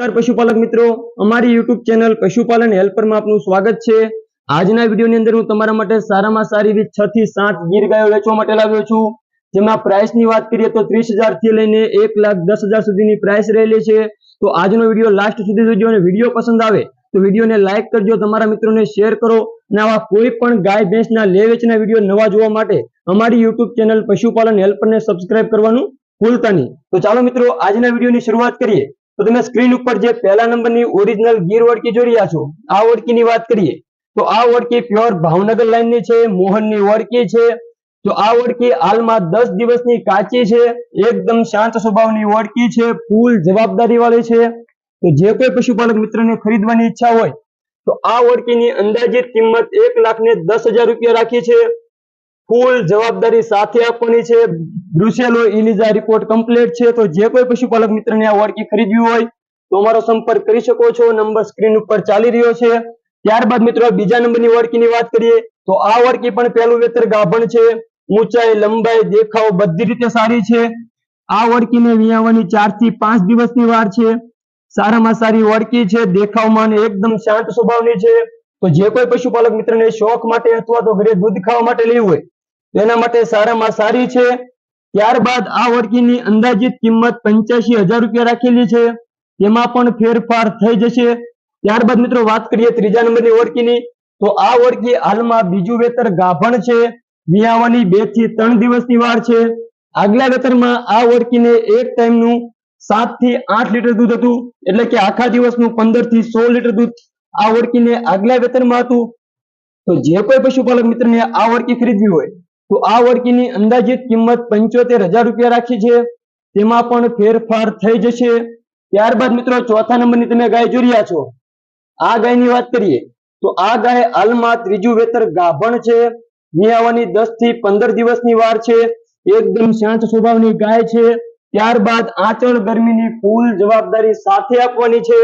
નમસ્કાર પશુપાલક મિત્રો. અમારી યુટ્યુબ ચેનલ પશુપાલન હેલ્પરમાં આપનું સ્વાગત છે. આજના વિડીયોની અંદર હું તમારા માટે સારામાં સારી એવી છ થી સાત ગીર ગાયો વેચવા માટે લાવ્યો છું. જેમાં પ્રાઇસની વાત કરીએ તો ત્રીસથી લઈને એક સુધીની પ્રાઇસ રહેલી છે. તો આજનો વીડિયો લાસ્ટ સુધી જોજો અને વીડિયો પસંદ આવે તો વિડીયોને લાઇક કરજો, તમારા મિત્રોને શેર કરો અને આવા કોઈ પણ ગાય, ભેંસના લે વેચના વીડિયો નવા જોવા માટે અમારી યુટ્યુબ ચેનલ પશુપાલન હેલ્પરને સબસ્ક્રાઇબ કરવાનું ભૂલતા નહીં. તો ચાલો મિત્રો, આજના વિડીયોની શરૂઆત કરીએ. તો તમે સ્ક્રીન ઉપર જે પહેલા નંબરની ઓરિજિનલ ગીર ઓળકી જોઈ રહ્યા છો, આ ઓળકીની વાત કરીએ, તો આ ઓળકી પ્યોર ભાવનગર લાઈનની છે, મોહનની ઓળકી છે, તો આ ઓળકી હાલમાં દસ દિવસની કાચી છે, એકદમ શાંત સ્વભાવની ઓળકી છે ફૂલ જવાબદારી વાળી છે, તો જે કોઈ પશુપાલક મિત્રને ખરીદવાની ઈચ્છા હોય, તો આ ઓળકીની અંદાજિત કિંમત એક લાખ ને દસ હજાર રૂપિયા રાખી છે ફૂલ જવાબદારી સાથે આપવાની છે. બ્રુસેલો ઇલિઝા રિપોર્ટ કમ્પ્લીટ છે. તો જે કોઈ પશુપાલક મિત્રને આ ઓળકી ખરીદવી હોય, તો અમારો સંપર્ક કરી શકો છો. નંબર સ્ક્રીન ઉપર ચાલી રહ્યો છે. ત્યારબાદ મિત્રો, બીજા નંબરની ઓળકીની વાત કરીએ, તો આ ઓળખી પણ પહેલું વેતર ગાભણ છે. ઊંચાઈ, લંબાઈ, દેખાવ બધી રીતે સારી છે. આ ઓળકીને વિયાવાની ચારથી પાંચ દિવસની વાર છે. સારામાં સારી ઓળખી છે. દેખાવમાં એકદમ શાંત સ્વભાવની છે. તો જે કોઈ પશુપાલક મિત્રને શોખ માટે અથવા તો ઘરે દૂધ ખાવા માટે લેવું હોય એના માટે સારામાં સારી છે. ત્યારબાદ આ વર્ગીની અંદાજિત કિંમત પંચ્યાસી હજાર રૂપિયા રાખેલી છે. તેમાં પણ ફેરફાર થઈ જશે. ત્યારબાદ મિત્રો વાત કરીએ ત્રીજા નંબરની ઓળખીની તો આ ઓળખી હાલમાં બીજું વેતર ગાભણ છે. વિયાવાની બેથી ત્રણ દિવસની વાર છે. આગલા વેતરમાં આ ઓળખીને એક ટાઈમનું સાતથી આઠ લીટર દૂધ હતું. એટલે કે આખા દિવસનું પંદરથી સોળ લીટર દૂધ આ ઓળખીને આગલા વેતરમાં હતું. તો જે કોઈ પશુપાલક મિત્રને આ ઓળખી ખરીદવી હોય તો આ ઓળકીની અંદાજિત કિંમત પંચોતેર હજાર રૂપિયા રાખી છે. તેમાં પણ ફેરફાર થઈ જશે. ત્યારબાદ મિત્રો ચોથા નંબરની તમે ગાય જોઈ રહ્યા છો. આ ગાયની વાત કરીએ તો આ ગાય હાલમાં ત્રીજું વેતર ગાભણ છે. નિયાવાની દસથી પંદર દિવસની વાર છે. એકદમ શાંત સ્વભાવની ગાય છે. ત્યારબાદ આંચળ ગરમીની ફૂલ જવાબદારી સાથે આપવાની છે.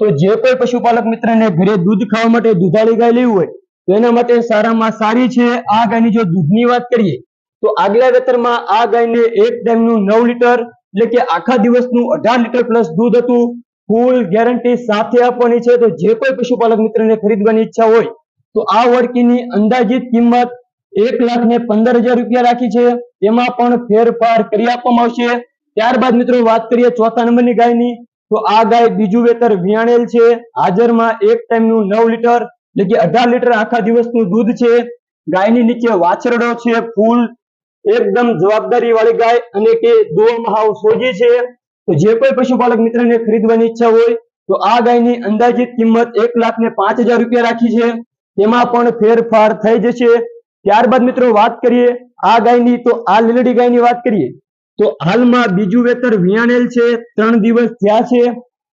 તો જે કોઈ પશુપાલક મિત્રને ઘરે દૂધ ખાવા માટે દુધાળી ગાય લેવી હોય તો એના માટે સારામાં સારી છે આ ગાયની જો દૂધની વાત કરીએ, તો આગલા વેતરમાં આ ગાયને એક ટાઈમનું નવ લીટર એટલે કે આખા દિવસનું અઢાર લીટર પ્લસ દૂધ હતું. ફૂલ ગેરંટી સાથે આપવાની છે તો જે કોઈ પશુપાલક મિત્રને ખરીદવાની ઈચ્છા હોય, તો આ વળકીની અંદાજિત કિંમત એક લાખ ને પંદર હજાર રૂપિયા રાખી છે. એમાં પણ ફેરફાર કરી આપવામાં આવશે. ત્યારબાદ મિત્રો વાત કરીએ ચોથા નંબરની ગાયની, તો આ ગાય બીજું વેતર વિયાણેલ છે. હાજરમાં એક ટાઈમનું નવ લીટર એટલે કે અઢાર લીટર આખા દિવસનું દૂધ છે, ગાયની નીચે વાછરડો છે, ફૂલ, એકદમ જવાબદારી વાળી ગાય અને કે દોવામાં હાવ સોજી છે. તો જે કોઈ પશુપાલક મિત્રને ખરીદવાની ઈચ્છા હોય, તો આ ગાયની અંદાજિત કિંમત એક લાખ ને પાંચ હજાર રૂપિયા રાખી છે. તેમાં પણ ફેરફાર થઈ જશે. ત્યારબાદ મિત્રો વાત કરીએ આ ગાયની, તો આ લીલડી ગાયની વાત કરીએ. તો હાલમાં બીજું વેતર વિયાણેલ છે, ત્રણ દિવસ થયા છે.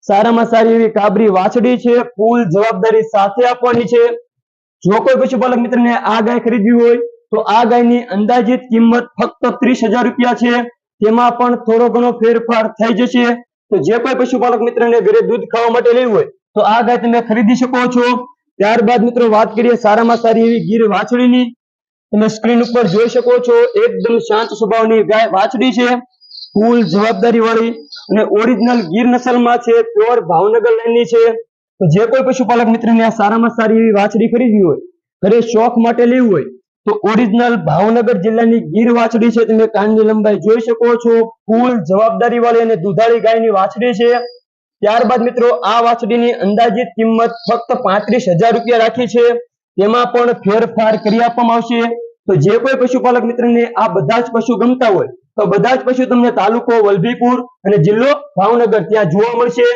સારામાં સારી એવી કાબરી વાછડી છે કુલ જવાબદારી સાથે આપવાની છે. જો કોઈ પશુપાલક મિત્રને આ ગાય ખરીદવી હોય, તો આ ગાયની અંદાજિત કિંમત ફક્ત ત્રીસ રૂપિયા છે. તેમાં પણ થોડો ઘણો ફેરફાર થઈ જશે. તો જે કોઈ પશુપાલક મિત્રને ઘરે દૂધ ખાવા માટે લેવું હોય, તો આ ગાય તમે ખરીદી શકો છો. ત્યારબાદ મિત્રો વાત કરીએ સારામાં સારી એવી ગીર વાછડીની. તમે સ્ક્રીન ઉપર જોઈ શકો છો, એકદમ શાંત સ્વભાવની ગાય વાછડી છે. કુલ જવાબદારી વાળી અને ઓરિજિનલ ગીર નસલમાં છે પ્યોર ભાવનગર લાઈનની છે. તો જે કોઈ પશુપાલક મિત્રને આ સારામાં સારી એવી વાછડી ખરીદવી હોય, ઘરે શોખ માટે લેવું હોય, તો ઓરિજિનલ ભાવનગર જિલ્લાની ગીર વાછડી છે. તમે કાનની લંબાઈ જોઈ શકો છો. ફૂલ જવાબદારી વાળી અને દુધાળી ગાયની વાછડી છે. ત્યારબાદ મિત્રો, આ વાછડીની અંદાજિત કિંમત ફક્ત પાંત્રીસ હજાર રૂપિયા રાખી છે. તેમાં પણ ફેરફાર કરી આપવામાં આવશે. તો જે કોઈ પશુપાલક મિત્રને આ બધા જ પશુ ગમતા હોય તો બધા જ પશુ તમને તાલુકો, વલભીપુર અને જિલ્લો ભાવનગર ત્યાં જોવા મળશે.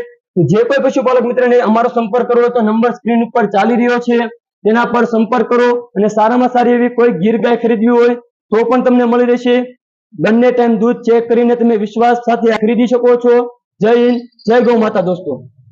જે કોઈ પશુપાલક મિત્રને અમારો સંપર્ક કરવો તો નંબર સ્ક્રીન ઉપર ચાલી રહ્યો છે. તેના પર સંપર્ક કરો અને સારામાં સારી એવી કોઈ ગીર ગાય ખરીદવી હોય તો પણ તમને મળી રહેશે. બંને ટાઈમ દૂધ ચેક કરીને તમે વિશ્વાસ સાથે ખરીદી શકો છો. જય હિન્દ, જય ગૌ માતા દોસ્તો.